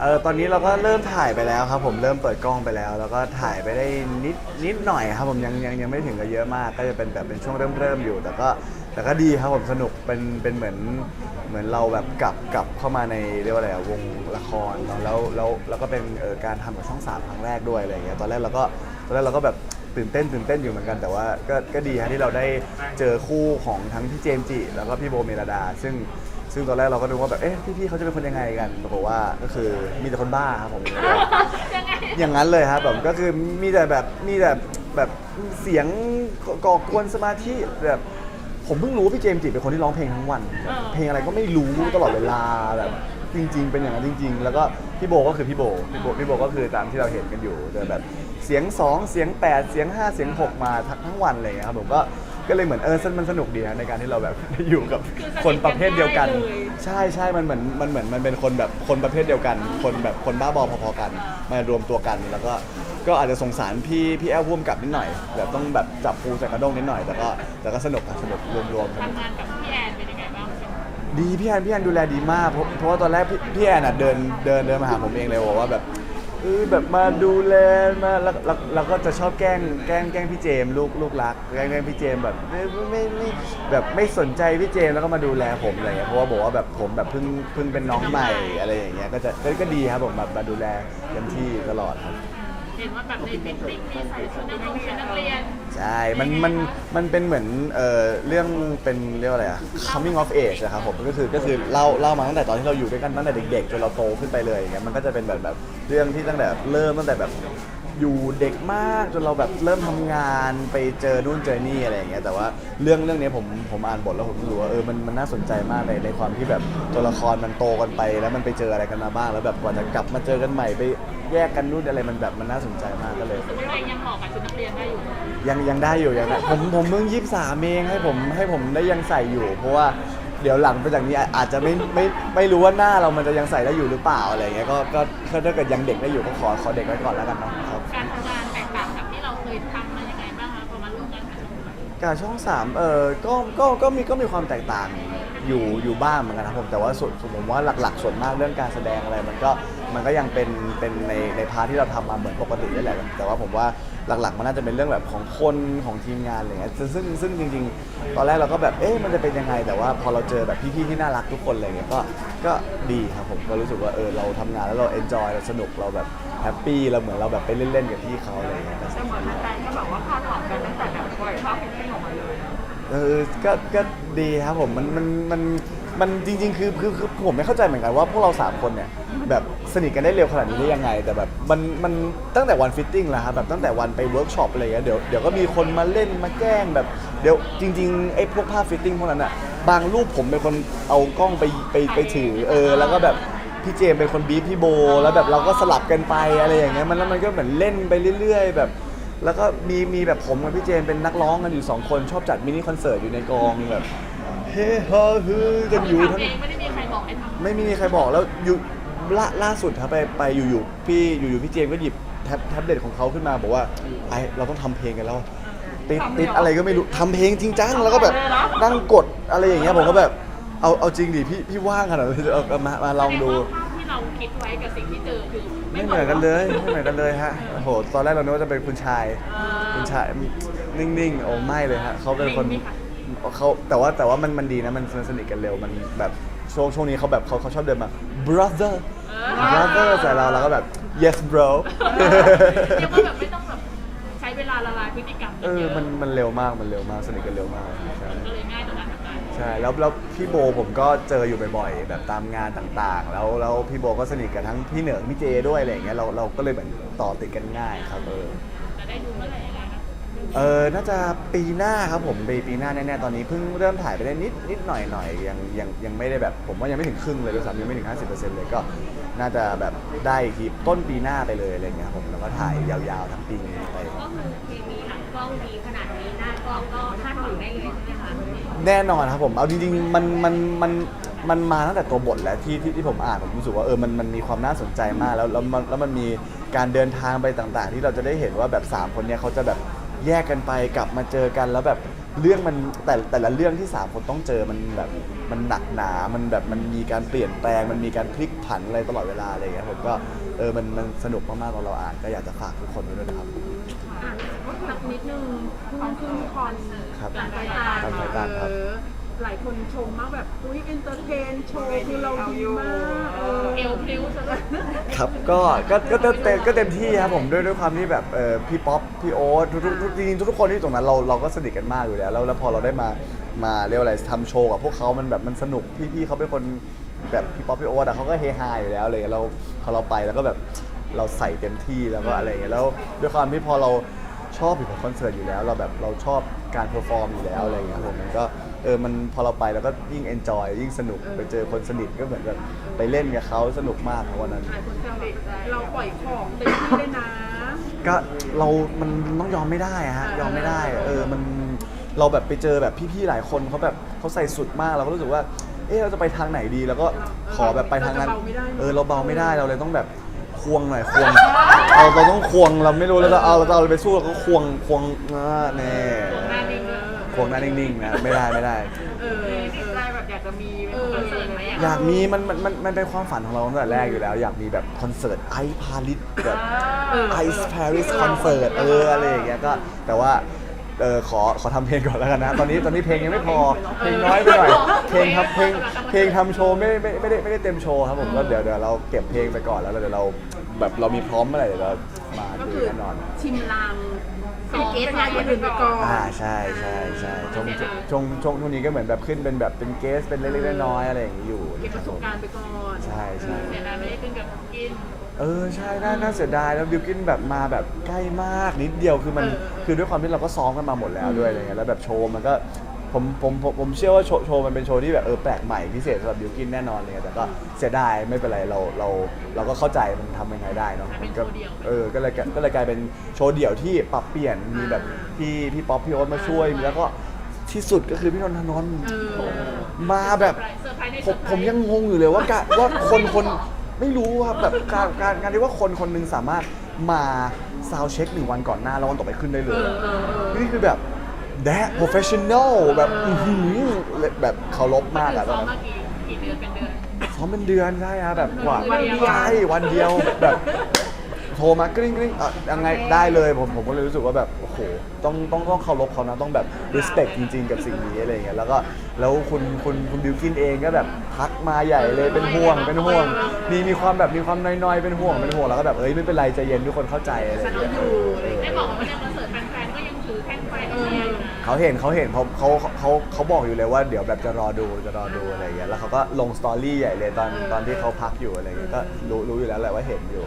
เออตอนนี้เราก็เริ่มถ่ายไปแล้วครับ ผมเริ่มเปิดกล้องไปแล้ว แล้วก็ถ่ายไปได้นิดนิดหน่อยครับผมยังยังยังไม่ถึงกับเยอะมาก ก็จะเป็นแบบเป็นช่วงเริ่มเริ่มอยู่ แต่ก็แต่ก็ดีครับผมสนุกเป็นเป็นเหมือนเหมือนเราแบบกลับกลับเข้ามาในเรียกว่าอะไรอะวงละครเนอะแล้วแล้วแล้วก็เป็นเออการทำกับช่องสามครั้งแรกด้วยอะไรอย่างเงี้ยตอนแรกเราก็ตอนแรกเราก็แบบตื่นเต้นตื่นเต้นอยู่เหมือนกัน แต่ว่าก็ก็ดีฮะที่เราได้เจอคู่ของทั้งพี่เจมส์จิแล้วก็พี่โบเมลดา ซึ่ง ซึ่งตอนแรกเราก็ดูว่าแบบเอ๊ะพี่ๆเขาจะเป็นคนยังไงกันปรากฏว่าก็คือมีแต่คนบ้าครับผม ยังไงอย่างนั้นเลยครับแบบก็คือมีแต่แบบมีแต่แบบเสียงก่อกวนสมาธิแบบผมเพิ่งรู้ว่าพี่เจมส์จิเป็นคนที่ร้องเพลงทั้งวันแบบเพลงอะไรก็ไม่รู้ตลอดเวลาแบบจริง ๆ เป็นอย่างนั้นจริง ๆ แล้วก็พี่โบก็คือพี่โบพี่โบพี่โบก็คือตามที่เราเห็นกันอยู่แต่แบบเสียง 2 เสียง 8 เสียง 5 เสียง 6 มาทั้งทั้งวันอะไรอย่างเงี้ยครับผมก็ ก็เลยเหมือนเออมันสนุกดีนะในการที่เราแบบได้อยู่กับคนประเภทเดียวกันใช่ใช่มันเหมือนมันเหมือนมันเป็นคนแบบคนประเภทเดียวกัน คนแบบคนบ้าบอพอๆกัน มารวมตัวกัน แล้วก็ก็อาจจะสงสารพี่พี่แอลพ่วมกับนิดหน่อยแบบต้องแบบจับปูใส่กระด้งนิดหน่อยแต่ก็แต่ก็สนุกอะสนุกรวมๆสนุก ทำงานกับพี่แอนเป็นยังไงบ้างดีพี่แอนพี่แอนดูแลดีมากเพราะเพราะว่าตอนแรกพี่พี่แอนอะเดินเดินเดินมาหาผมเองเลยบอกว่าแบบ เออแบบมาดูแลมาแล้วแล้วแล้วก็จะชอบแกล้งแกล้งแกล้งพี่เจมส์ลูกลูกรักแกล้งแกล้งพี่เจมส์แบบไม่ไม่ไม่ไม่แบบไม่สนใจพี่เจมส์แล้วก็มาดูแลผมอะไรเงี้ยเพราะว่าบอกว่าแบบผมแบบเพิ่งเพิ่งเป็นน้องใหม่อะไรอย่างเงี้ยก็จะก็ก็ดีครับผมแบบมาดูแลเต็มที่ตลอดครับ เห็นว่าแบบในมิตติ้งมีใส่ชุดนักเรียนชุดนักเรียนใช่ มัน มัน มันเป็นเหมือน เอ่อ เรื่อง เป็นเรียกว่าอะไรอะ coming of age นะครับผม ก็คือ ก็คือเล่า เล่ามาตั้งแต่ตอนที่เราอยู่ด้วยกันตั้งแต่เด็กๆ จนเราโตขึ้นไปเลยอย่างเงี้ย มันก็จะเป็นแบบแบบ เรื่องที่ตั้งแต่เริ่มตั้งแต่แบบ อยู่เด็กมากจนเราแบบเริ่มทำงานไปเจอนู่นเจอนี่อะไรอย่างเงี้ยแต่ว่าเรื่องเรื่องนี้ผมผมอ่านบทแล้วผมรู้สึกว่าเออมันมันน่าสนใจมากในในความที่แบบตัวละครมันโตกันไป แล้วมันไปเจออะไรกันมาบ้าง แล้วแบบกว่าจะกลับมาเจอกันใหม่ไปแยกกันนู่นอะไรมันแบบมันน่าสนใจมากก็เลยสมมติว่ายังเหมาะกับชุดนักเรียนได้อยู่ ยังยังได้อยู่ยังได้ผมผมเพิ่งยี่สามเองให้ผมให้ผมได้ยังใส่อยู่ เพราะว่า เดี๋ยวหลังไปจากนี้อาอาจจะไม่ไม่ไม่รู้ว่าหน้าเรามันจะยังใส่ได้อยู่หรือเปล่าอะไรอย่างเงี้ยก็ก็ก็ถ้าเกิดยังเด็กได้อยู่ก็ขอขอเด็กไว้ก่อนแล้วกันเนาะครับ การทำงานแตกต่างจากที่เราเคยทำมายังไงบ้างคะพอมาร่วมงานกับช่องสามการช่องสามเออก็ก็ก็มีก็มีความแตกต่าง อยู่อยู่บ้างเหมือนกันครับผมแต่ว่าส่วนผมว่าหลัก ๆ ส่วนมากเรื่องการแสดงอะไรมันก็มันก็ยังเป็นเป็นในในพาร์ทที่เราทำมาเหมือนปกตินี่แหละแต่ว่าผมว่าหลักๆ มันน่าจะเป็นเรื่องแบบของคนของทีมงานอะไรเงี้ยซึ่งซึ่งซึ่งจริง ๆ ตอนแรกเราก็แบบเอ๊ะมันจะเป็นยังไง แต่ว่าพอเราเจอแบบพี่ๆที่น่ารักทุกคนอะไรเงี้ยก็ก็ดีครับผมก็รู้สึกว่าเออเราทำงานแล้วเราเอนจอยเราสนุกเราแบบแฮปปี้เราเหมือนเราแบบไปเล่นๆกับพี่เขาอะไรเงี้ย แต่เหมือนแฟนๆก็แบบว่าคาดหวังกันตั้งแต่แบบปล่อยภาพฟิตติ้งออกมาเลยนะ เออก็ก็ดีครับผมมันมันมันมันจริง ๆ คือคือคือผมไม่เข้าใจเหมือนกันว่าพวกเราสามคนเนี่ยแบบสนิทกันได้เร็วขนาดนี้ได้ยังไง แต่แบบมันมันตั้งแต่วันฟิตติ้งแล้วครับแบบตั้งแต่วันไปเวิร์กช็อปอะไรเงี้ยเดี๋ยวเดี๋ยวก็มีคนมาเล่นมาแกล้งแบบเดี๋ยวจริงๆไอ้พวกภาพฟิตติ้งพวกนั้นอะบางรูปผมเป็นคนเอากล้องไปไปไปถือเออแล้วก็แบบพี่เจมเป็นคนบีบพี่โบ แล้วแบบเราก็สลับกันไปอะไรอย่างเงี้ยมันแล้วมันก็เหมือนเล่นไปเรื่อย ๆ แบบ แล้วก็มีมีแบบผมกับพี่เจมส์เป็นนักร้องกันอยู่สองคนชอบจัดมินิคอนเสิร์ตอยู่ในกองแบบเฮ้ฮาฮือกันอยู่ทั้งทำเองไม่ได้มีใครบอกให้ทำไม่มีใครบอกแล้วอยู่ล่าล่าสุดครับไปไปอยู่ๆพี่อยู่ๆพี่เจมส์ก็หยิบแท็บแท็บเล็ตของเขาขึ้นมาบอกว่าไอเราต้องทำเพลงกันแล้วติดติดอะไรก็ไม่รู้ทำเพลงจริงจังแล้วก็แบบนั่งกดอะไรอย่างเงี้ยผมก็แบบเอาเอาจริงดิพี่พี่ว่างขนาดนั้นเลยเอาเอามามาลองดู แสว่าภาพที่ เราคิดไว้กับสิ่งที่เจอคือไม่เหมือนกันเลยไม่เหมือนกันเลยฮะโอ้โหตอนแรกเราคิดว่าจะเป็นคุณชาย คุณชายนิ่งๆโอ้ไม่เลยฮะเขาเป็นคนเขาแต่ว่าแต่ว่ามันมันดีนะมันสนิทกันเร็วมันแบบช่วงช่วงนี้เขาแบบเขาเขาชอบเดินมา brother brother ใส่เราแล้วก็แบบ yes bro เรียกว่าแบบไม่ต้องแบบใช้เวลาละลายพฤติกรรมเออเยอะมันมันเร็วมากมันเร็วมากสนิทกันเร็วมากใช่ก็เลยง่ายต่อการทำงาน ใช่แล้วแล้วพี่โบผมก็เจออยู่บ่อยๆแบบตามงานต่างๆ แล้วแล้วพี่โบก็สนิทกับทั้งพี่เหนือพี่เจด้วยอะไรอย่างเงี้ยเราเราก็เลยเหมือนต่อติดกันง่ายครับเออ จะได้ดูเมื่อไหร่ยังไง เออน่าจะปีหน้าครับผมปีปีหน้าแน่ๆตอนนี้เพิ่งเริ่มถ่ายไปได้นิดนิดหน่อยหน่อยยังยังยังไม่ได้แบบ ผมว่ายังไม่ถึงครึ่งเลยด้วยซ้ำยังไม่ถึง 50%เลยก็น่าจะแบบได้อีกทีต้นปีหน้าไปเลยอะไรเงี้ยครับผมแล้วก็ถ่ายยาวๆทั้งปีนี้ไป ก็คือเคมีหลังกล้องดีขนาดนี้หน้ากล้องก็คาดหวังได้เลยใช่ไหมคะแน่นอนครับผม เอาจริงๆ มันมันมันมันมาตั้งแต่ตัวบทแล้วที่ที่ที่ผมอ่านผมรู้สึกว่าเออมันมันมีความน่าสนใจมากแล้วแล้วมันแล้วมันมีการเดินทางไปต่างๆ ที่เราจะได้เห็นว่าแบบ 3 คนเนี้ยเขาจะแบบ แยกกันไปกลับมาเจอกันแล้วแบบเรื่องมันแต่แต่ละเรื่องที่สามคนต้องเจอมันแบบมันหนักหนา มันแบบมันมีการเปลี่ยนแปลง มันมีการพลิกผันอะไรตลอดเวลาอะไรอย่างเงี้ยผมก็เออมันมันสนุกมากๆตอนเราอ่านก็อยากจะฝากทุกคนไว้ด้วยนะครับ อะสักนิดนึงเพิ่งขึ้นคอนครับกลางสายตากลางสายตาครับ เออ หลายคนชมมากแบบอุ้ยเอนเตอร์เทนโชว์คือเราดีมากเออเอวพลิ้วซะเลยครับก็ก็ก็ก็เต็มก็เต็มที่ครับผมด้วยด้วยความที่แบบเออพี่ป๊อปพี่โอ๊ตทุกทุกจริงๆทุกคนที่อยู่ตรงนั้นเราเราก็สนิทกันมากอยู่แล้วแล้วแล้วพอเราได้มามาเรียกว่าอะไรทำโชว์กับพวกเขามันแบบมันสนุกพี่พี่เขาเป็นคนแบบพี่ป๊อปพี่โอ๊ตอะเขาก็เฮฮาอยู่แล้วเลยเราพอเราไปแล้วก็แบบเราใส่เต็มที่แล้วก็อะไรอย่างเงี้ยแล้วด้วยความที่พอเราชอบอยู่กับคอนเสิร์ตอยู่แล้ว เราแบบเราชอบการเพอร์ฟอร์มอยู่แล้วอะไรอย่างเงี้ยผมมันก็ เออมันพอเราไปแล้วก็ยิ่งเอนจอยยิ่งสนุกไปเจอคนสนิทก็เหมือนแบบไปเล่นกับเขาสนุกมากครับวันนั้น หลายคนแซวแบบเราปล่อยของเต็มที่เลยนะ ก็เรา มันต้องยอมไม่ได้อะฮะ ยอมไม่ได้ เออ มัน เราแบบไปเจอแบบพี่ๆ หลายคนเขาแบบเขาใส่สุดมาก เราก็รู้สึกว่า เออเราจะไปทางไหนดี แล้วก็ขอแบบไปทางนั้น เราจะเบาไม่ได้ เออ เราเบาไม่ได้ เราเลยต้องแบบควงหน่อยควง เราเราต้องควง เราไม่รู้เราจะเอาเราจะเอาอะไรไปสู้เราก็ควงควงอ่าแน่หน้านิ่งเลย ควงหน้านิ่งๆนะไม่ได้ไม่ได้ เออติดใจแบบอยากจะมีเป็นคอนเสิร์ตไหมอยากมีมันมันมันมันเป็นความฝันของเราตั้งแต่แรกอยู่แล้ว อยากมีแบบคอนเสิร์ตไอพาริสแบบเออ ไอซ์ปารีสคอนเสิร์ตเอออะไรอย่างเงี้ยก็แต่ว่าเออขอขอทำเพลงก่อนแล้วกันนะ ตอนนี้ตอนนี้เพลงยังไม่พอเพลงน้อยไปหน่อยเพลงครับเพลงเพลงทำโชว์ไม่ไม่ไม่ได้ไม่ได้เต็มโชว์ครับผมก็เดี๋ยวเดี๋ยวเราเก็บเพลงไปก่อนแล้วเดี๋ยวเราแบบเรามีพร้อมเมื่อไหร่เดี๋ยวเรา มาก็ดูคือแน่นอน ชิมลางเป็นเกสงานคนอื่นไปก่อน อ่าใช่ใช่ใช่ช่วงช่วงช่วงช่วงนี้ก็เหมือนแบบขึ้นเป็นแบบเป็นเกสเป็นเล็กๆน้อยๆอะไรอย่างงี้อยู่เก็บประสบการณ์ไปก่อนใช่ใช่เสียดายไม่ได้ขึ้นกับกิน เออใช่น่าน่าเสียดายแล้วบิวกินแบบมาแบบใกล้มากนิดเดียวคือมันเออเออ คือด้วยความที่เราก็ซ้อมกันมาหมดแล้วด้วยอะไรเงี้ยแล้วแบบโชว์มันก็ ผมผมผมผมเชื่อว่าโชว์โชว์มันเป็นโชว์ที่แบบเออแปลกใหม่พิเศษสำหรับบิวกินแน่นอนเลยแต่ก็เสียดายไม่เป็นไรเราเราเราก็เข้าใจมันทำยังไงได้เนาะมันเป็นก็โชว์เดี่ยวเออก็เลยก็เลยกลายเป็นโชว์เดี่ยวที่ปรับเปลี่ยนมีแบบพี่พี่ป๊อปพี่โอ๊ตมาช่วยแล้วก็ที่สุดก็คือพี่นนทนนท์เออมาแบบเซอร์ไพรส์ในผเซอมร์ไพรส์ผมยังงงอยู่เลยว่ากะว่าคนคนไม่รู้ครับแบบการการการที่ว่าคนคนหนึงสามารถมาซาวเช็คหนึ่งวันก่อนหน้าแล้ววันต่อไปขึ้นได้เลยเออเออเออนี่คือแบบ แดะ professional แบบอื้อหือแบบเคารพมากอะตซ้ออนมนั้น มากี่กี่เดือนเป็นเดือน ซ้อมเป็นเดือนใช่ครับแบบกว่าวันเดียว ใช่วันเดียวแบบโทรมากริ้งกริ้งเอ่อยังไงได้เลยผมผมก็เลยรู้สึกว่าแบบโอ้โหต้องต้องต้องเคารพเขานะต้องแบบ respect จริง ๆ กับสิ่งนี้อะไรอย่างเงี้ยแล้วก็แล้วคุณคุณคุณบิวกินเองก็แบบทักมาใหญ่เลยเป็นห่วงเป็นห่วง มีมีความแบบมีความน้อยๆเป็นห่วงเป็นห่วงแล้วก็แบบเอ้ยไม่เป็นไรใจเย็นทุกคนเข้าใจอะไรอย่างเงี้ยฉันเอาอยู่อะไรอย่างเงี้ยได้บอกว่าในคอนเสิร์ตแฟนๆก็ยังถือแท่งไฟกันเชียร์อยู่นะ เขาเห็นเขาเห็นเขาเขาเขาเขาบอกอยู่เลยว่าเดี๋ยวแบบจะรอดูจะรอดูอะไรอย่างเงี้ยแล้วเขาก็ลงสตอรี่ใหญ่เลยตอนตอนที่เขาพักอยู่อะไรอย่างเงี้ยก็รู้รู้อยู่แล้วแหละว่าเห็นอยู่